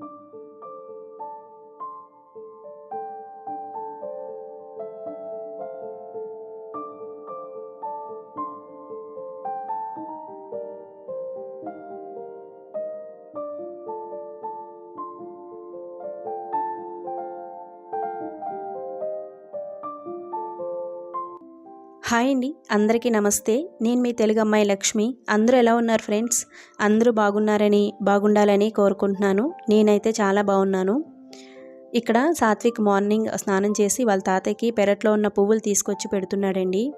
Thank you. Hi అండి. అందరికీ నమస్తే. నేను మీ తెలుగు అమ్మాయి లక్ష్మి. అందరూ ఎలా ఉన్నారు ఫ్రెండ్స్? అందరూ బాగున్నారని బాగుండాలని కోరుకుంటున్నాను. నేనైతే చాలా బాగున్నాను. ఇక్కడ సాత్విక్ మార్నింగ్ స్నానం చేసి వాళ్ళ తాతయ్యకి పెరట్లో ఉన్న పువ్వులు తీసుకొచ్చి పెడుతున్నాడండి.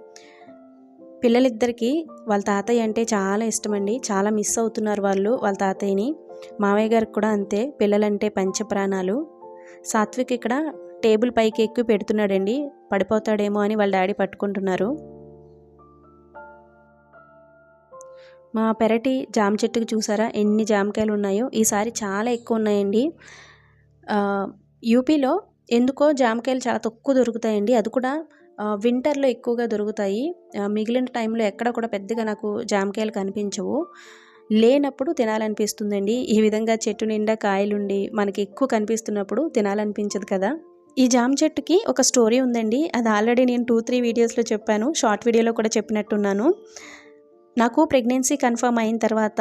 పిల్లలిద్దరికీ వాళ్ళ తాతయ్య అంటే చాలా ఇష్టమండి. చాలా మిస్ అవుతున్నారు వాళ్ళు వాళ్ళ తాతయ్యని. మావయ్య గారికి కూడా అంతే. పిల్లలంటే పంచప్రాణాలు. సాత్విక్ ఇక్కడ టేబుల్ పైకి ఎక్కువ పెడుతున్నాడండి. పడిపోతాడేమో అని వాళ్ళ డాడీ పట్టుకుంటున్నారు. మా పెరటి జామ చెట్టుకు చూసారా? ఎన్ని జామకాయలు ఉన్నాయో? ఈసారి చాలా ఎక్కువ ఉన్నాయండి. యూపీలో ఎందుకో జామకాయలు చాలా తక్కువ దొరుకుతాయండి. అది కూడా వింటర్లో ఎక్కువగా దొరుకుతాయి. మిగిలిన టైంలో ఎక్కడ కూడా పెద్దగా నాకు జామకాయలు కనిపించవు. లేనప్పుడు తినాలనిపిస్తుందండి. ఈ విధంగా చెట్టు నిండా కాయలుండి మనకి ఎక్కువ కనిపిస్తున్నప్పుడు తినాలనిపించదు కదా. ఈ జామ చెట్టుకి ఒక స్టోరీ ఉందండి. అది ఆల్రెడీ నేను టూ త్రీ వీడియోస్లో చెప్పాను. షార్ట్ వీడియోలో కూడా చెప్పినట్టున్నాను. నాకు ప్రెగ్నెన్సీ కన్ఫర్మ్ అయిన తర్వాత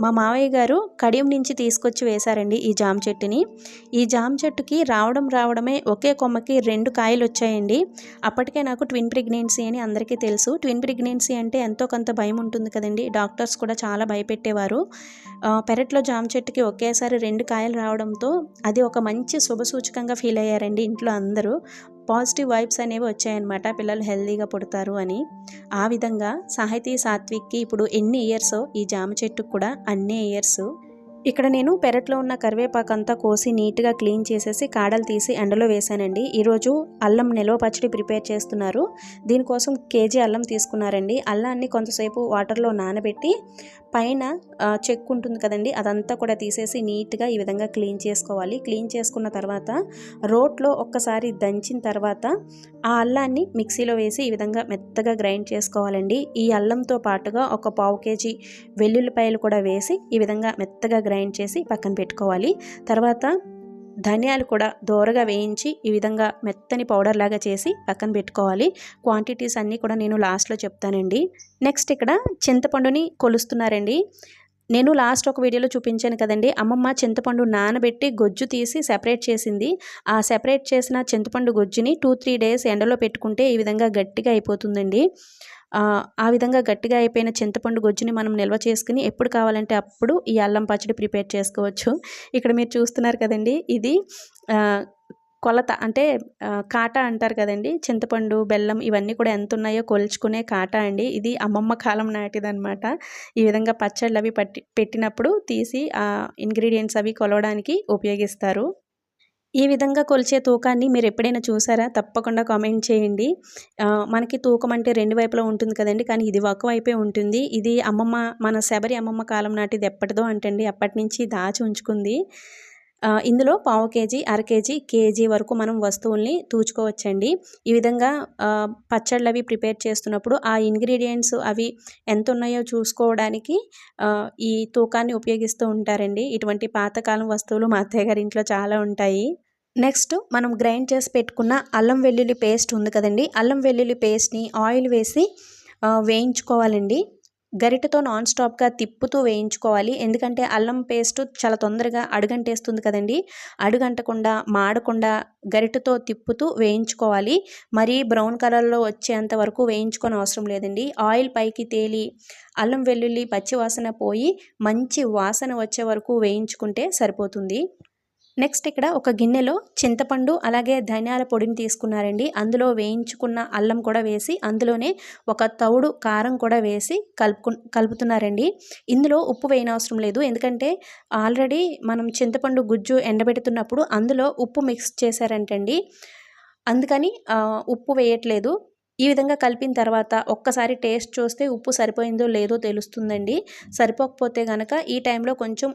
మా మావయ్య గారు కడియం నుంచి తీసుకొచ్చి వేశారండి ఈ జామ చెట్టుని. ఈ జామ చెట్టుకి రావడం రావడమే ఒకే కొమ్మకి రెండు కాయలు వచ్చాయండి. అప్పటికే నాకు ట్విన్ ప్రెగ్నెన్సీ అని అందరికీ తెలుసు. ట్విన్ ప్రెగ్నెన్సీ అంటే ఎంతో కొంత భయం ఉంటుంది కదండి. డాక్టర్స్ కూడా చాలా భయపెట్టేవారు. పెరట్లో జామ చెట్టుకి ఒకేసారి రెండు కాయలు రావడంతో అది ఒక మంచి శుభసూచకంగా ఫీల్ అయ్యారండి ఇంట్లో అందరూ. పాజిటివ్ వైబ్స్ అనేవి వచ్చాయన్నమాట. పిల్లలు హెల్దీగా పుడతారు అని. ఆ విధంగా సాహితీ సాత్విక్కి ఇప్పుడు ఎన్ని ఇయర్స్ ఈ జామ చెట్టుకు కూడా అన్ని ఇయర్స్. ఇక్కడ నేను పెరట్లో ఉన్న కరివేపాకు అంతా కోసి నీట్గా క్లీన్ చేసేసి కాడలు తీసి ఎండలో వేశానండి. ఈరోజు అల్లం నిల్వ పచ్చడి ప్రిపేర్ చేస్తున్నారు. దీనికోసం కేజీ అల్లం తీసుకున్నారండి. అల్లాన్ని కొంతసేపు వాటర్లో నానబెట్టి పైన చెక్ ఉంటుంది కదండి. అదంతా కూడా తీసేసి నీట్గా ఈ విధంగా క్లీన్ చేసుకోవాలి. క్లీన్ చేసుకున్న తర్వాత రోట్లో ఒక్కసారి దంచిన తర్వాత ఆ అల్లాన్ని మిక్సీలో వేసి ఈ విధంగా మెత్తగా గ్రైండ్ చేసుకోవాలండి. ఈ అల్లంతో పాటుగా ఒక పావు కేజీ వెల్లుల్లిపాయలు కూడా వేసి ఈ విధంగా మెత్తగా గ్రైండ్ చేసి పక్కన పెట్టుకోవాలి. తర్వాత ధనియాలు కూడా దోరగా వేయించి ఈ విధంగా మెత్తని పౌడర్ లాగా చేసి పక్కన పెట్టుకోవాలి. క్వాంటిటీస్ అన్నీ కూడా నేను లాస్ట్లో చెప్తానండి. నెక్స్ట్ ఇక్కడ చింతపండుని కొలుస్తున్నారండి. నేను లాస్ట్ ఒక వీడియోలో చూపించాను కదండి. అమ్మమ్మ చింతపండు నానబెట్టి గొజ్జు తీసి సెపరేట్ చేసింది. ఆ సెపరేట్ చేసిన చింతపండు గొజ్జుని టూ త్రీ డేస్ ఎండలో పెట్టుకుంటే ఈ విధంగా గట్టిగా అయిపోతుందండి. ఆ విధంగా గట్టిగా అయిపోయిన చింతపండు గొజ్జుని మనం నిల్వ చేసుకుని ఎప్పుడు కావాలంటే అప్పుడు ఈ అల్లం పచ్చడి ప్రిపేర్ చేసుకోవచ్చు. ఇక్కడ మీరు చూస్తున్నారు కదండి ఇది కొలత అంటే కాటా అంటారు కదండి చింతపండు బెల్లం ఇవన్నీ కూడా ఎంత ఉన్నాయో కొలుచుకునే కాటా అండి. ఇది అమ్మమ్మ కాలం నాటిదనమాట ఈ విధంగా పచ్చళ్ళు అవి పట్టి పెట్టినప్పుడు తీసి ఆ ఇంగ్రీడియంట్స్ అవి కొలవడానికి ఉపయోగిస్తారు. ఈ విధంగా కొలిచే తూకాన్ని మీరు ఎప్పుడైనా చూసారా? తప్పకుండా కామెంట్ చేయండి. మనకి తూకం అంటే రెండు వైపులో ఉంటుంది కదండి. కానీ ఇది ఒక వైపే ఉంటుంది. ఇది అమ్మమ్మ మన శబరి అమ్మమ్మ కాలం నాటిది ఎప్పటిదో అంటండి. అప్పటి నుంచి దాచి ఉంచుకుంది. ఇందులో పావు కేజీ అర కేజీ కేజీ వరకు మనం వస్తువుల్ని తూచుకోవచ్చండి. ఈ విధంగా పచ్చళ్ళు అవి ప్రిపేర్ చేస్తున్నప్పుడు ఆ ఇంగ్రీడియంట్స్ అవి ఎంత ఉన్నాయో చూసుకోవడానికి ఈ తూకాన్ని ఉపయోగిస్తూ ఉంటారండి. ఇటువంటి పాతకాలం వస్తువులు మా అత్తయ్య గారి ఇంట్లో చాలా ఉంటాయి. నెక్స్ట్ మనం గ్రైండ్ చేసి పెట్టుకున్న అల్లం వెల్లుల్లి పేస్ట్ ఉంది కదండి. అల్లం వెల్లుల్లి పేస్ట్ని ఆయిల్ వేసి వేయించుకోవాలండి. గరిటతో నాన్ స్టాప్గా తిప్పుతూ వేయించుకోవాలి. ఎందుకంటే అల్లం పేస్ట్ చాలా తొందరగా అడుగంటేస్తుంది కదండి. అడుగంటకుండా మాడకుండా గరిటతో తిప్పుతూ వేయించుకోవాలి. మరీ బ్రౌన్ కలర్లో వచ్చేంత వరకు వేయించుకొని అవసరం లేదండి. ఆయిల్ పైకి తేలి అల్లం వెల్లుల్లి పచ్చివాసన పోయి మంచి వాసన వచ్చే వరకు వేయించుకుంటే సరిపోతుంది. నెక్స్ట్ ఇక్కడ ఒక గిన్నెలో చింతపండు అలాగే ధనియాల పొడిని తీసుకున్నారండి. అందులో వేయించుకున్న అల్లం కూడా వేసి అందులోనే ఒక తౌడు కారం కూడా వేసి కలుపుకు కలుపుతున్నారండి. ఇందులో ఉప్పు వేయనవసరం లేదు. ఎందుకంటే ఆల్రెడీ మనం చింతపండు గుజ్జు ఎండబెడుతున్నప్పుడు అందులో ఉప్పు మిక్స్ చేశారంటండి. అందుకని ఉప్పు వేయట్లేదు. ఈ విధంగా కలిపిన తర్వాత ఒక్కసారి టేస్ట్ చూస్తే ఉప్పు సరిపోయిందో లేదో తెలుస్తుందండి. సరిపోకపోతే కనుక ఈ టైంలో కొంచెం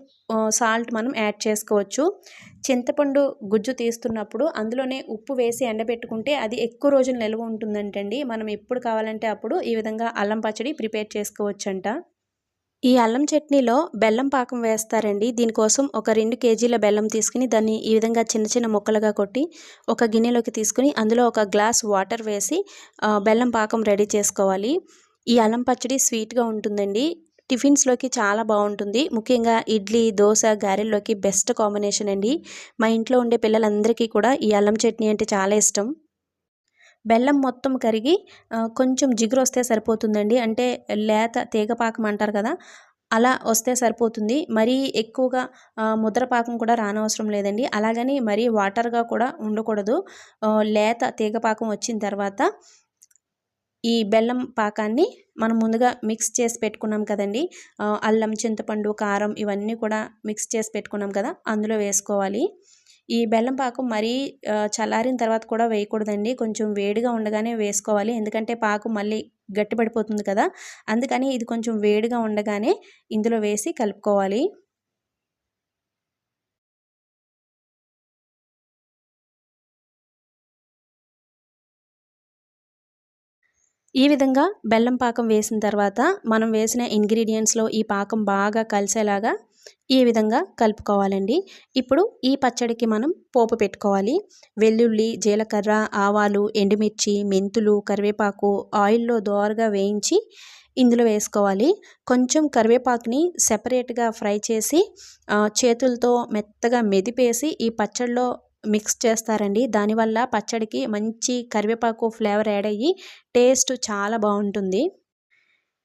సాల్ట్ మనం యాడ్ చేసుకోవచ్చు. చింతపండు గుజ్జు తీస్తున్నప్పుడు అందులోనే ఉప్పు వేసి ఎండబెట్టుకుంటే అది ఎక్కువ రోజులు నిల్వ ఉంటుందంటండి. మనం ఎప్పుడు కావాలంటే అప్పుడు ఈ విధంగా అల్లం పచ్చడి ప్రిపేర్ చేసుకోవచ్చంట. ఈ అల్లం చట్నీలో బెల్లం పాకం వేస్తారండి. దీనికోసం ఒక రెండు కేజీల బెల్లం తీసుకుని దాన్ని ఈ విధంగా చిన్న చిన్న ముక్కలుగా కొట్టి ఒక గిన్నెలోకి తీసుకుని అందులో ఒక గ్లాస్ వాటర్ వేసి బెల్లం పాకం రెడీ చేసుకోవాలి. ఈ అల్లం పచ్చడి స్వీట్గా ఉంటుందండి. టిఫిన్స్లోకి చాలా బాగుంటుంది. ముఖ్యంగా ఇడ్లీ దోశ గారెల్లోకి బెస్ట్ కాంబినేషన్ అండి. మా ఇంట్లో ఉండే పిల్లలందరికీ కూడా ఈ అల్లం చట్నీ అంటే చాలా ఇష్టం. బెల్లం మొత్తం కరిగి కొంచెం జిగురు వస్తే సరిపోతుందండి. అంటే లేత తీగపాకం అంటారు కదా అలా వస్తే సరిపోతుంది. మరీ ఎక్కువగా ముద్రపాకం కూడా రానవసరం లేదండి. అలాగని మరీ వాటర్గా కూడా ఉండకూడదు. లేత తీగపాకం వచ్చిన తర్వాత ఈ బెల్లం పాకాన్ని మనం ముందుగా మిక్స్ చేసి పెట్టుకున్నాం కదండి. అల్లం చింతపండు కారం ఇవన్నీ కూడా మిక్స్ చేసి పెట్టుకున్నాం కదా అందులో వేసుకోవాలి. ఈ బెల్లం పాకం మరీ చల్లారిన తర్వాత కూడా వేయకూడదండి. కొంచెం వేడిగా ఉండగానే వేసుకోవాలి. ఎందుకంటే పాకు మళ్ళీ గట్టిపడిపోతుంది కదా. అందుకని ఇది కొంచెం వేడిగా ఉండగానే ఇందులో వేసి కలుపుకోవాలి. ఈ విధంగా బెల్లం పాకం వేసిన తర్వాత మనం వేసిన ఇంగ్రీడియంట్స్లో ఈ పాకం బాగా కలిసేలాగా ఈ విధంగా కలుపుకోవాలండి. ఇప్పుడు ఈ పచ్చడికి మనం పోపు పెట్టుకోవాలి. వెల్లుల్లి జీలకర్ర ఆవాలు ఎండుమిర్చి మెంతులు కరివేపాకు ఆయిల్లో దోరగా వేయించి ఇందులో వేసుకోవాలి. కొంచెం కరివేపాకుని సెపరేట్గా ఫ్రై చేసి చేతులతో మెత్తగా మెదిపేసి ఈ పచ్చడిలో మిక్స్ చేస్తారండి. దానివల్ల పచ్చడికి మంచి కరివేపాకు ఫ్లేవర్ యాడ్ అయ్యి టేస్ట్ చాలా బాగుంటుంది.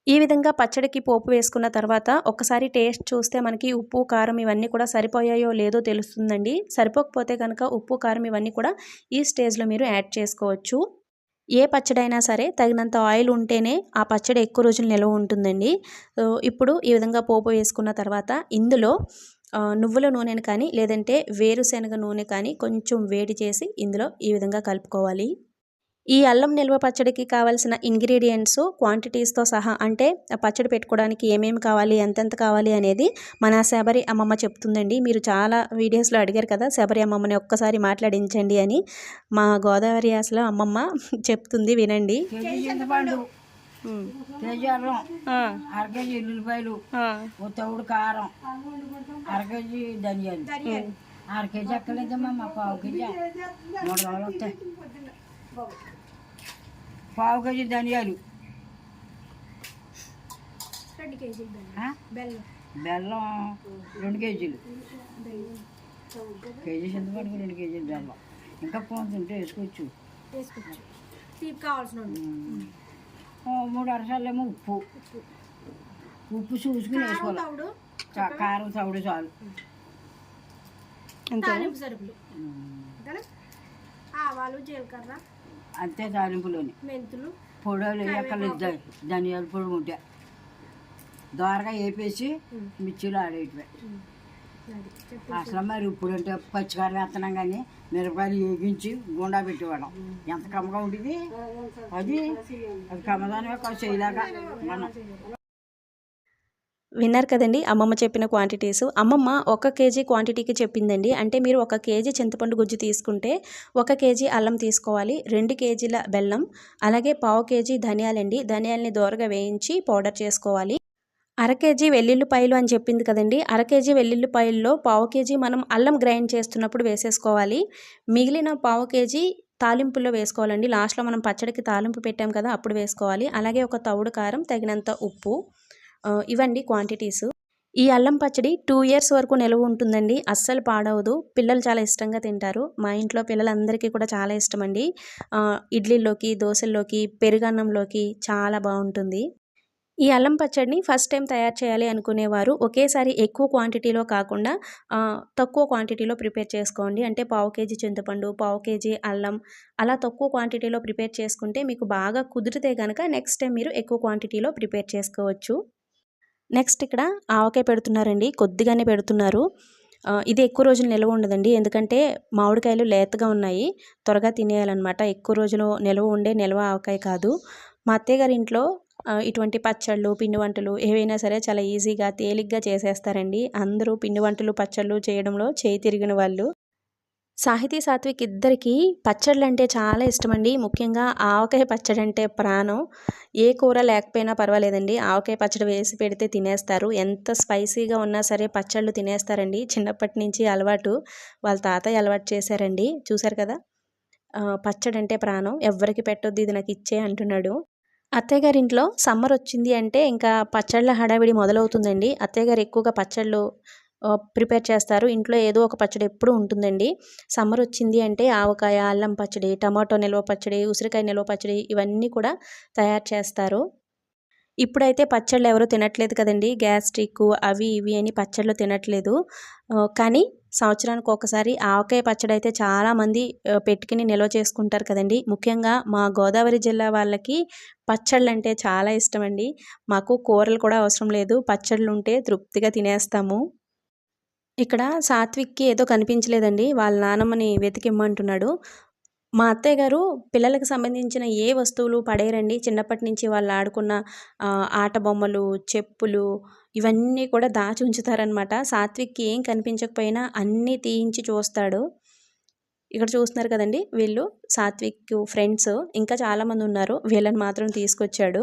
ఈ విధంగా పచ్చడికి పోపు వేసుకున్న తర్వాత ఒకసారి టేస్ట్ చూస్తే మనకి ఉప్పు కారం ఇవన్నీ కూడా సరిపోయాయో లేదో తెలుస్తుందండి. సరిపోకపోతే కనుక ఉప్పు కారం ఇవన్నీ కూడా ఈ స్టేజ్లో మీరు యాడ్ చేసుకోవచ్చు. ఏ పచ్చడైనా సరే తగినంత ఆయిల్ ఉంటేనే ఆ పచ్చడి ఎక్కువ రోజులు నిల్వ ఉంటుందండి. ఇప్పుడు ఈ విధంగా పోపు వేసుకున్న తర్వాత ఇందులో నువ్వుల నూనెను కానీ లేదంటే వేరుశనగ నూనె కానీ కొంచెం వేడి చేసి ఇందులో ఈ విధంగా కలుపుకోవాలి. ఈ అల్లం నిల్వ పచ్చడికి కావాల్సిన ఇంగ్రీడియంట్స్ క్వాంటిటీస్తో సహా అంటే పచ్చడి పెట్టుకోవడానికి ఏమేమి కావాలి ఎంతెంత కావాలి అనేది మన శబరి అమ్మమ్మ చెప్తుందండి. మీరు చాలా వీడియోస్లో అడిగారు కదా శబరి అమ్మమ్మని ఒక్కసారి మాట్లాడించండి అని మా గోదావరి అసలు అమ్మమ్మ చెప్తుంది వినండి. అర కేజీ ఉల్లిపాయలు తౌడు కారం. అర కేజీ ధనియాలు. అర కేజీ ఎక్కలేదమ్మా మా పావు కేజీ. మూడు రోజులు వస్తాయి. పావు కేజీ ధనియాలు. బెల్లం. రెండు కేజీలు. కేజీ చింతపండుకు రెండు కేజీలు బెల్లం. ఇంకా పోతుంటే ఉంటే వేసుకోవచ్చు. కావాల్సిన మూడు అరసాలేమో ఉప్పు. ఉప్పు. చూసుకుని వేసుకోవాలి. కారం తవుడు చాలు. ఆవాలు జీలకర్ర. అంతే తాలింపులోని మెంతులు పొడవులు వేయక్కర్లేదు ధనియాల పొడి ఉంటే. దోరగా వేపేసి మిర్చిలో ఆడేటివే అసలు మరి ఇప్పుడు అంటే పచ్చికారం వేస్తున్నాం కానీ మిరపకాయలు వేగించి గుండా పెట్టేవాళ్ళం. ఎంత కమ్మగా ఉండేది? అది అది కమ్మదానివే కొంచెం ఇలాగా మనం విన్నారు కదండి అమ్మమ్మ చెప్పిన క్వాంటిటీస్ అమ్మమ్మ ఒక కేజీ క్వాంటిటీకి చెప్పిందండి. అంటే మీరు ఒక కేజీ చింతపండు గుజ్జు తీసుకుంటే ఒక కేజీ అల్లం తీసుకోవాలి రెండు కేజీల బెల్లం అలాగే పావు కేజీ ధనియాలండి ధనియాలని దోరగా వేయించి పౌడర్ చేసుకోవాలి. అర కేజీ వెల్లుల్లిపాయలు అని చెప్పింది కదండి. అర కేజీ వెల్లుల్లిపాయల్లో పావు కేజీ మనం అల్లం గ్రైండ్ చేస్తున్నప్పుడు వేసేసుకోవాలి. మిగిలిన పావు కేజీ తాలింపుల్లో వేసుకోవాలండి. లాస్ట్లో మనం పచ్చడికి తాలింపు పెట్టాం కదా అప్పుడు వేసుకోవాలి. అలాగే ఒక తవుడు కారం తగినంత ఉప్పు ఇవండి క్వాంటిటీస్ ఈ అల్లం పచ్చడి టూ ఇయర్స్ వరకు నిల్వ ఉంటుందండి. అస్సలు పాడవదు. పిల్లలు చాలా ఇష్టంగా తింటారు. మా ఇంట్లో పిల్లలందరికీ కూడా చాలా ఇష్టం అండి ఇడ్లీలోకి దోశల్లోకి పెరుగన్నంలోకి చాలా బాగుంటుంది. ఈ అల్లం పచ్చడిని ఫస్ట్ టైం తయారు చేయాలి అనుకునేవారు. ఒకేసారి ఎక్కువ క్వాంటిటీలో కాకుండా తక్కువ క్వాంటిటీలో ప్రిపేర్ చేసుకోండి. అంటే పావు కేజీ చింతపండు పావు కేజీ అల్లం అలా తక్కువ క్వాంటిటీలో ప్రిపేర్ చేసుకుంటే మీకు బాగా కుదిరితే కనుక నెక్స్ట్ టైం మీరు ఎక్కువ క్వాంటిటీలో ప్రిపేర్ చేసుకోవచ్చు. నెక్స్ట్ ఇక్కడ ఆవకాయ పెడుతున్నారండి కొద్దిగానే పెడుతున్నారు. ఇది ఎక్కువ రోజులు నిల్వ ఉండదండి ఎందుకంటే మామిడికాయలు లేతగా ఉన్నాయి త్వరగా తినేయాలన్నమాట. ఎక్కువ రోజులు నిల్వ ఉండే నిల్వ ఆవకాయ కాదు. మా అత్తయ్య గారి ఇంట్లో ఇటువంటి పచ్చళ్ళు పిండి వంటలు ఏవైనా సరే చాలా ఈజీగా తేలిగ్గా చేసేస్తారండి. అందరూ పిండి వంటలు పచ్చళ్ళు చేయడంలో చేయి తిరిగిన వాళ్ళు. సాహితీ సాత్విక్ ఇద్దరికి పచ్చళ్ళు అంటే చాలా ఇష్టమండి. ముఖ్యంగా ఆవకాయ పచ్చడి అంటే ప్రాణం. ఏ కూర లేకపోయినా పర్వాలేదండి. ఆవకాయ పచ్చడి వేసి పెడితే తినేస్తారు. ఎంత స్పైసీగా ఉన్నా సరే పచ్చళ్ళు తినేస్తారండి. చిన్నప్పటి నుంచి అలవాటు వాళ్ళ తాతయ్య అలవాటు చేశారండి. చూశారు కదా? పచ్చడి అంటే ప్రాణం. ఎవ్వరికి పెట్టొద్దు. ఇది నాకు ఇచ్చే అంటున్నాడు. అత్తయ్య గారింట్లో సమ్మర్ వచ్చింది అంటే ఇంకా పచ్చళ్ళ హడావిడి మొదలవుతుందండి. అత్తయ్య గారు ఎక్కువగా పచ్చళ్ళు ప్రిపేర్ చేస్తారు. ఇంట్లో ఏదో ఒక పచ్చడి ఎప్పుడు ఉంటుందండి. సమ్మర్ వచ్చింది అంటే ఆవకాయ అల్లం పచ్చడి టమాటో నిల్వ పచ్చడి ఉసిరికాయ నిల్వ పచ్చడి ఇవన్నీ కూడా తయారు చేస్తారు. ఇప్పుడైతే పచ్చళ్ళు ఎవరు తినట్లేదు కదండి. గ్యాస్ట్రిక్ అవి ఇవి అని పచ్చళ్ళు తినట్లేదు. కానీ సంవత్సరానికి ఒకసారి ఆవకాయ పచ్చడి అయితే చాలామంది పెట్టుకుని నిల్వ చేసుకుంటారు కదండి. ముఖ్యంగా మా గోదావరి జిల్లా వాళ్ళకి పచ్చళ్ళు అంటే చాలా ఇష్టం అండి మాకు కూరలు కూడా అవసరం లేదు. పచ్చళ్ళు ఉంటే తృప్తిగా తినేస్తాము. ఇక్కడ సాత్విక్కి ఏదో కనిపించలేదండి. వాళ్ళ నానమ్మని వెతికిమ్మంటున్నాడు. మా అత్తయ్య గారు పిల్లలకు సంబంధించిన ఏ వస్తువులు పడేయరండి? చిన్నప్పటి నుంచి వాళ్ళు ఆడుకున్న ఆట బొమ్మలు చెప్పులు ఇవన్నీ కూడా దాచి ఉంచుతారనమాట సాత్విక్కి ఏం కనిపించకపోయినా అన్నీ తీయించి చూస్తాడు. ఇక్కడ చూస్తున్నారు కదండి వీళ్ళు సాత్విక్ ఫ్రెండ్స్. ఇంకా చాలామంది ఉన్నారు. వీళ్ళని మాత్రం తీసుకొచ్చాడు.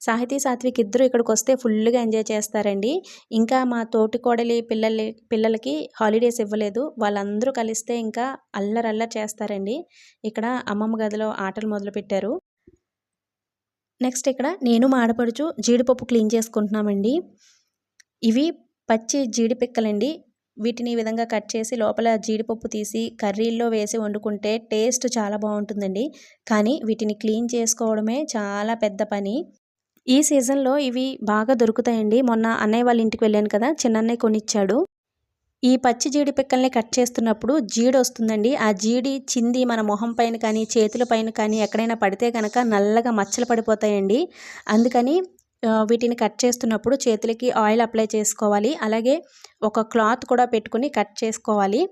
సాహితీ సాత్విక్ ఇద్దరు ఇక్కడికి వస్తే ఫుల్గా ఎంజాయ్ చేస్తారండి. ఇంకా మా తోటి కోడలి పిల్లలి పిల్లలకి హాలిడేస్ ఇవ్వలేదు. వాళ్ళందరూ కలిస్తే ఇంకా అల్లరల్లరి చేస్తారండి. ఇక్కడ అమ్మమ్మ గదిలో ఆటలు మొదలుపెట్టారు. నెక్స్ట్ ఇక్కడ నేను మా ఆడపడుచు జీడిపప్పు క్లీన్ చేసుకుంటున్నామండి. ఇవి పచ్చి జీడిపిక్కలండి. వీటిని ఈ విధంగా కట్ చేసి లోపల జీడిపప్పు తీసి కర్రీల్లో వేసి వండుకుంటే టేస్ట్ చాలా బాగుంటుందండి. కానీ వీటిని క్లీన్ చేసుకోవడమే చాలా పెద్ద పని. ఈ సీజన్లో ఇవి బాగా దొరుకుతాయండి. మొన్న అన్నయ్య వాళ్ళ ఇంటికి వెళ్ళాను కదా చిన్నన్నయ్య కొనిచ్చాడు. ఈ పచ్చి జీడి పిక్కల్ని కట్ చేస్తున్నప్పుడు జీడి వస్తుందండి. ఆ జీడి చింది మన మొహం పైన కానీ చేతుల పైన కానీ ఎక్కడైనా పడితే కనుక నల్లగా మచ్చలు పడిపోతాయండి. అందుకని వీటిని కట్ చేస్తున్నప్పుడు చేతులకి ఆయిల్ అప్లై చేసుకోవాలి. అలాగే ఒక క్లాత్ కూడా పెట్టుకుని కట్ చేసుకోవాలి.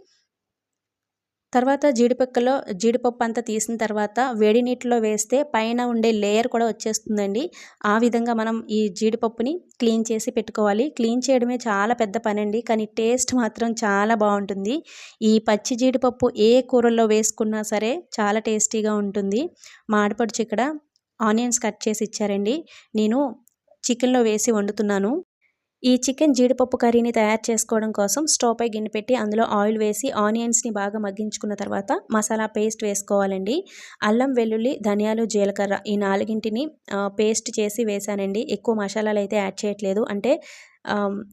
తర్వాత జీడిపక్కలో జీడిపప్పు అంతా తీసిన తర్వాత వేడి నీటిలో వేస్తే పైన ఉండే లేయర్ కూడా వచ్చేస్తుందండి. ఆ విధంగా మనం ఈ జీడిపప్పుని క్లీన్ చేసి పెట్టుకోవాలి. క్లీన్ చేయడమే చాలా పెద్ద పని అండి కానీ టేస్ట్ మాత్రం చాలా బాగుంటుంది. ఈ పచ్చి జీడిపప్పు ఏ కూరల్లో వేసుకున్నా సరే చాలా టేస్టీగా ఉంటుంది. మా ఇక్కడ ఆనియన్స్ కట్ చేసి ఇచ్చారండి. నేను చికెన్లో వేసి వండుతున్నాను. ఈ చికెన్ జీడిపప్పు కర్రీని తయారు చేసుకోవడం కోసం స్టవ్ పై గిన్నె పెట్టి అందులో ఆయిల్ వేసి ఆనియన్స్ని బాగా మగ్గించుకున్న తర్వాత మసాలా పేస్ట్ వేసుకోవాలండి. అల్లం వెల్లుల్లి ధనియాలు జీలకర్ర ఈ నాలుగింటిని పేస్ట్ చేసి వేసానండి. ఎక్కువ మసాలాలు అయితే యాడ్ చేయట్లేదు. అంటే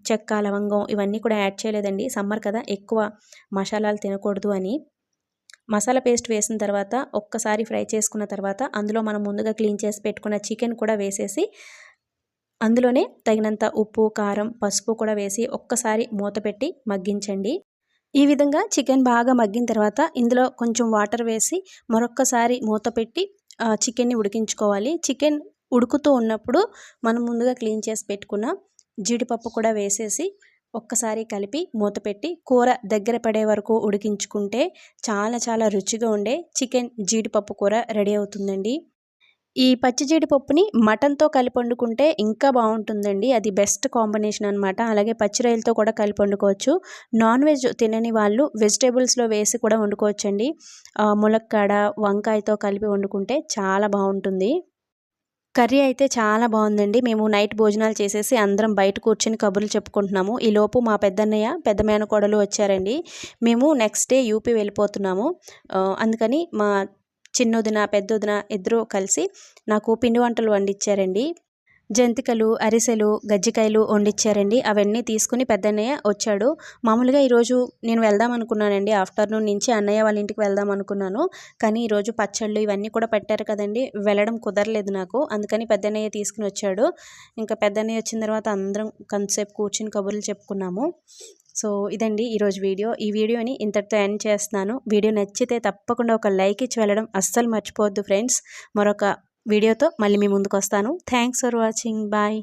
చెక్క లవంగం ఇవన్నీ కూడా యాడ్ చేయలేదండి. సమ్మర్ కదా ఎక్కువ మసాలాలు తినకూడదు అని. మసాలా పేస్ట్ వేసిన తర్వాత ఒక్కసారి ఫ్రై చేసుకున్న తర్వాత అందులో మనం ముందుగా క్లీన్ చేసి పెట్టుకున్న చికెన్ కూడా వేసేసి అందులోనే తగినంత ఉప్పు కారం పసుపు కూడా వేసి ఒక్కసారి మూత పెట్టి మగ్గించండి. ఈ విధంగా చికెన్ బాగా మగ్గిన తర్వాత ఇందులో కొంచెం వాటర్ వేసి మరొక్కసారి మూత పెట్టి చికెన్ని ఉడికించుకోవాలి. చికెన్ ఉడుకుతూ ఉన్నప్పుడు మనం ముందుగా క్లీన్ చేసి పెట్టుకున్న జీడిపప్పు కూడా వేసేసి ఒక్కసారి కలిపి మూత పెట్టి కూర దగ్గర పడే వరకు ఉడికించుకుంటే చాలా చాలా రుచిగా ఉండే చికెన్ జీడిపప్పు కూర రెడీ అవుతుందండి. ఈ పచ్చి జీడిపప్పుని మటన్తో కలిపి వండుకుంటే ఇంకా బాగుంటుందండి. అది బెస్ట్ కాంబినేషన్ అనమాట అలాగే పచ్చి రొయ్యలతో కూడా కలిపి వండుకోవచ్చు. నాన్ వెజ్ తినని వాళ్ళు వెజిటేబుల్స్లో వేసి కూడా వండుకోవచ్చండి. ములక్కాడ వంకాయతో కలిపి వండుకుంటే చాలా బాగుంటుంది. కర్రీ అయితే చాలా బాగుందండి. మేము నైట్ భోజనాలు చేసేసి అందరం బయట కూర్చొని కబుర్లు చెప్పుకుంటున్నాము. ఈలోపు మా పెద్దన్నయ్య పెద్ద మేనకోడలు వచ్చారండి. మేము నెక్స్ట్ డే యూపీ వెళ్ళిపోతున్నాము. అందుకని మా చిన్నొదిన పెద్దొదిన ఇద్దరూ కలిసి నాకు పిండి వంటలు వండిచ్చారండి. జంతికలు అరిసెలు గజ్జికాయలు వండిచ్చారండి. అవన్నీ తీసుకుని పెద్దన్నయ్య వచ్చాడు. మామూలుగా ఈరోజు నేను వెళ్దాం అనుకున్నానండి ఆఫ్టర్నూన్ నుంచి అన్నయ్య వాళ్ళ ఇంటికి వెళ్దాం అనుకున్నాను కానీ ఈరోజు పచ్చళ్ళు ఇవన్నీ కూడా పెట్టారు కదండి. వెళ్ళడం కుదరలేదు నాకు. అందుకని పెద్దన్నయ్య తీసుకుని వచ్చాడు. ఇంకా పెద్దన్నయ్య వచ్చిన తర్వాత అందరం కొంతసేపు కూర్చుని కబుర్లు చెప్పుకున్నాము. సో ఇదండి ఈరోజు వీడియో. ఈ వీడియోని ఇంతటితో ఎండ్ చేస్తున్నాను. వీడియో నచ్చితే తప్పకుండా ఒక లైక్ ఇచ్చి వెళ్ళడం అస్సలు మర్చిపోవద్దు ఫ్రెండ్స్. మరొక వీడియోతో మళ్ళీ మీ ముందుకు వస్తాను. Thanks for watching. బాయ్.